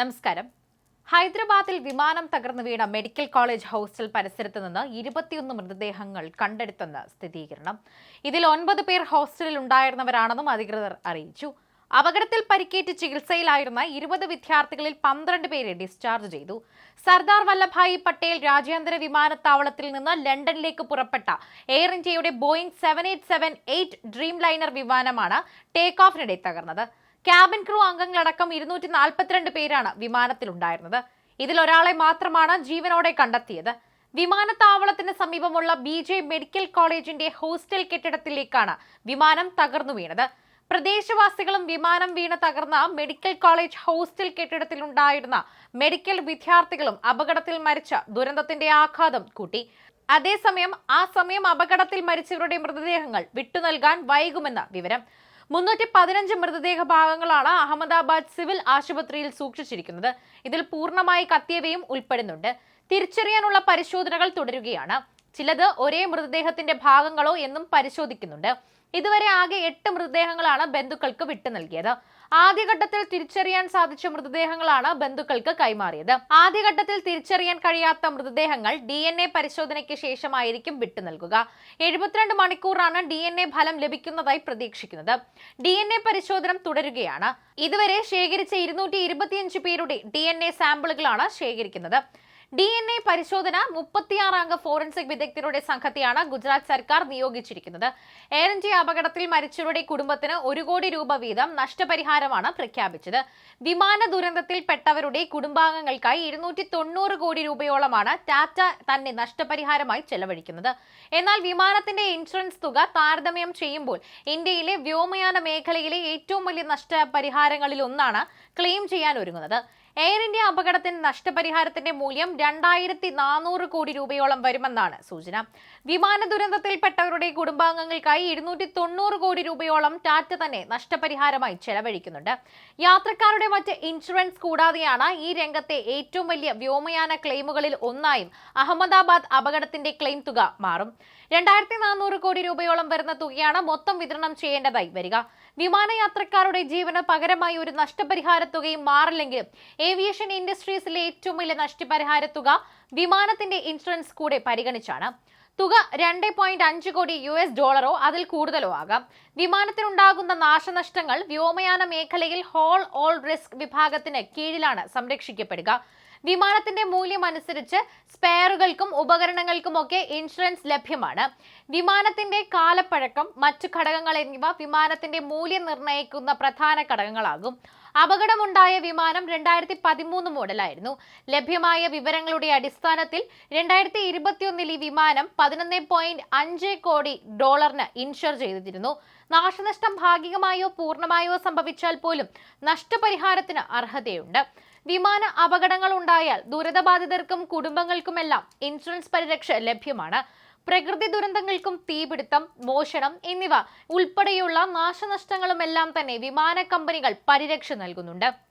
നമസ്കാരം. ഹൈദരാബാദിൽ വിമാനം തകർന്നു വീണ മെഡിക്കൽ കോളേജ് ഹോസ്റ്റൽ പരിസരത്ത് നിന്ന് ഇരുപത്തിയൊന്ന് മൃതദേഹങ്ങൾ കണ്ടെടുത്തെന്ന് സ്ഥിരീകരണം. ഇതിൽ ഒൻപത് പേർ ഹോസ്റ്റലിൽ ഉണ്ടായിരുന്നവരാണെന്നും അധികൃതർ അറിയിച്ചു. അപകടത്തിൽ പരിക്കേറ്റ് ചികിത്സയിലായിരുന്ന ഇരുപത് വിദ്യാർത്ഥികളിൽ പന്ത്രണ്ട് പേരെ ഡിസ്ചാർജ് ചെയ്തു. സർദാർ വല്ലഭായി പട്ടേൽ രാജ്യാന്തര വിമാനത്താവളത്തിൽ നിന്ന് ലണ്ടനിലേക്ക് പുറപ്പെട്ട എയർ ഇന്ത്യയുടെ Boeing seven eight seven eight Dreamliner വിമാനമാണ് ടേക്ക് ഓഫിനിടെ തകർന്നത്. ക്യാബിൻ ക്രൂ അംഗങ്ങളടക്കം ഇരുന്നൂറ്റി നാൽപ്പത്തിരണ്ട് പേരാണ് വിമാനത്തിലുണ്ടായിരുന്നത്. ഇതിൽ ഒരാളെ മാത്രമാണ് ജീവനോടെ കണ്ടെത്തിയത്. വിമാനത്താവളത്തിന് സമീപമുള്ള B J medical college hostel കെട്ടിടത്തിലേക്കാണ് വിമാനം തകർന്നു വീണത്. പ്രദേശവാസികളും വിമാനം വീണ് തകർന്ന മെഡിക്കൽ കോളേജ് ഹോസ്റ്റൽ കെട്ടിടത്തിലുണ്ടായിരുന്ന മെഡിക്കൽ വിദ്യാർത്ഥികളും അപകടത്തിൽ മരിച്ച ദുരന്തത്തിന്റെ ആഘാതം കൂട്ടി. അതേസമയം ആ സമയം അപകടത്തിൽ മരിച്ചവരുടെ മൃതദേഹങ്ങൾ വിട്ടുനൽകാൻ വൈകുമെന്ന വിവരം. മുന്നൂറ്റി പതിനഞ്ച് മൃതദേഹ ഭാഗങ്ങളാണ് അഹമ്മദാബാദ് സിവിൽ ആശുപത്രിയിൽ സൂക്ഷിച്ചിരിക്കുന്നത്. ഇതിൽ പൂർണമായി കത്തിയവയും ഉൾപ്പെടുന്നുണ്ട്. തിരിച്ചറിയാനുള്ള പരിശോധനകൾ തുടരുകയാണ്. ചിലത് ഒരേ മൃതദേഹത്തിന്റെ ഭാഗങ്ങളോ എന്നും പരിശോധിക്കുന്നുണ്ട്. ഇതുവരെ ആകെ എട്ട് മൃതദേഹങ്ങളാണ് ബന്ധുക്കൾക്ക് വിട്ടു നൽകിയത്. ആദ്യഘട്ടത്തിൽ തിരിച്ചറിയാൻ സാധിച്ച മൃതദേഹങ്ങളാണ് ബന്ധുക്കൾക്ക് കൈമാറിയത്. ആദ്യഘട്ടത്തിൽ തിരിച്ചറിയാൻ കഴിയാത്ത മൃതദേഹങ്ങൾ ഡി എൻ എ പരിശോധനയ്ക്ക് ശേഷമായിരിക്കും വിട്ടു നൽകുക. എഴുപത്തിരണ്ട് മണിക്കൂറാണ് ഡി എൻ എ ഫലം ലഭിക്കുന്നതായി പ്രതീക്ഷിക്കുന്നത്. ഡി എൻ എ പരിശോധന തുടരുകയാണ്. ഇതുവരെ ശേഖരിച്ച ഇരുന്നൂറ്റി പേരുടെ ഡി എൻ എ സാമ്പിളുകളാണ് ശേഖരിക്കുന്നത്. ഡി എൻ എ പരിശോധന മുപ്പത്തിയാറംഗ ഫോറൻസിക് വിദഗ്ധരുടെ സംഘത്തെയാണ് ഗുജറാത്ത് സർക്കാർ നിയോഗിച്ചിരിക്കുന്നത്. എയർ ഇന്ത്യ അപകടത്തിൽ മരിച്ചവരുടെ കുടുംബത്തിന് ഒരു കോടി രൂപ വീതം നഷ്ടപരിഹാരമാണ് പ്രഖ്യാപിച്ചത്. വിമാന ദുരന്തത്തിൽ പെട്ടവരുടെ കുടുംബാംഗങ്ങൾക്കായി ഇരുന്നൂറ്റി തൊണ്ണൂറ് കോടി രൂപയോളമാണ് ടാറ്റ തന്നെ നഷ്ടപരിഹാരമായി ചെലവഴിക്കുന്നത്. എന്നാൽ വിമാനത്തിന്റെ ഇൻഷുറൻസ് തുക താരതമ്യം ചെയ്യുമ്പോൾ ഇന്ത്യയിലെ വ്യോമയാന മേഖലയിലെ ഏറ്റവും വലിയ നഷ്ടപരിഹാരങ്ങളിൽ ഒന്നാണ് ക്ലെയിം ചെയ്യാൻ ഒരുങ്ങുന്നത്. എയർ ഇന്ത്യ അപകടത്തിന് നഷ്ടപരിഹാരത്തിന്റെ മൂല്യം രണ്ടായിരത്തി നാനൂറ് കോടി രൂപയോളം വരുമെന്നാണ് സൂചന. വിമാന ദുരന്തത്തിൽപ്പെട്ടവരുടെ കുടുംബാംഗങ്ങൾക്കായി ഇരുന്നൂറ്റി തൊണ്ണൂറ് കോടി രൂപയോളം ടാറ്റ തന്നെ നഷ്ടപരിഹാരമായി ചെലവഴിക്കുന്നുണ്ട്. യാത്രക്കാരുടെ മറ്റ് ഇൻഷുറൻസ് കൂടാതെയാണ് ഈ രംഗത്തെ ഏറ്റവും വലിയ വ്യോമയാന ക്ലെയിമുകളിൽ ഒന്നായും അഹമ്മദാബാദ് അപകടത്തിന്റെ ക്ലെയിം തുക മാറും. രണ്ടായിരത്തി നാനൂറ് കോടി രൂപയോളം വരുന്ന തുകയാണ് മൊത്തം വിതരണം ചെയ്യേണ്ടതായി വരിക. വിമാനയാത്രക്കാരുടെ ജീവന് പകരമായി ഒരു നഷ്ടപരിഹാര തുകയും മാറില്ലെങ്കിലും ഏവിയേഷൻ ഇൻഡസ്ട്രീസിലെ ഏറ്റവും വലിയ നഷ്ടപരിഹാര തുക വിമാനത്തിന്റെ ഇൻഷുറൻസ് കൂടെ പരിഗണിച്ചാണ്. തുക രണ്ട് പോയിന്റ് അഞ്ച് കോടി യു എസ് ഡോളറോ അതിൽ കൂടുതലോ ആകാം. വിമാനത്തിനുണ്ടാകുന്ന നാശനഷ്ടങ്ങൾ വ്യോമയാന മേഖലയിൽ ഹോൾ ഓൾ റിസ്ക് വിഭാഗത്തിന് കീഴിലാണ് സംരക്ഷിക്കപ്പെടുക. വിമാനത്തിന്റെ മൂല്യം അനുസരിച്ച് സ്പെയറുകൾക്കും ഉപകരണങ്ങൾക്കുമൊക്കെ ഇൻഷുറൻസ് ലഭ്യമാണ്. വിമാനത്തിന്റെ കാലപ്പഴക്കം മറ്റു ഘടകങ്ങൾ എന്നിവ വിമാനത്തിന്റെ മൂല്യം നിർണയിക്കുന്ന പ്രധാന ഘടകങ്ങളാകും. അപകടമുണ്ടായ വിമാനം രണ്ടായിരത്തി പതിമൂന്ന് മോഡലായിരുന്നു. ലഭ്യമായ വിവരങ്ങളുടെ അടിസ്ഥാനത്തിൽ രണ്ടായിരത്തി ഇരുപത്തിയൊന്നിൽ ഈ വിമാനം പതിനൊന്ന് പോയിന്റ് അഞ്ച് കോടി ഡോളറിന് ഇൻഷുർ ചെയ്തിരുന്നു. നാശനഷ്ടം ഭാഗികമായോ പൂർണമായോ സംഭവിച്ചാൽ പോലും നഷ്ടപരിഹാരത്തിന് അർഹതയുണ്ട്. വിമാന അപകടങ്ങൾ ഉണ്ടായാൽ ദുരിതബാധിതർക്കും കുടുംബങ്ങൾക്കുമെല്ലാം ഇൻഷുറൻസ് പരിരക്ഷ ലഭ്യമാണ്. പ്രകൃതി ദുരന്തങ്ങൾക്കും തീപിടുത്തം മോഷണം എന്നിവ ഉൾപ്പെടെയുള്ള നാശനഷ്ടങ്ങളുമെല്ലാം തന്നെ വിമാന കമ്പനികൾ പരിരക്ഷ നൽകുന്നുണ്ട്.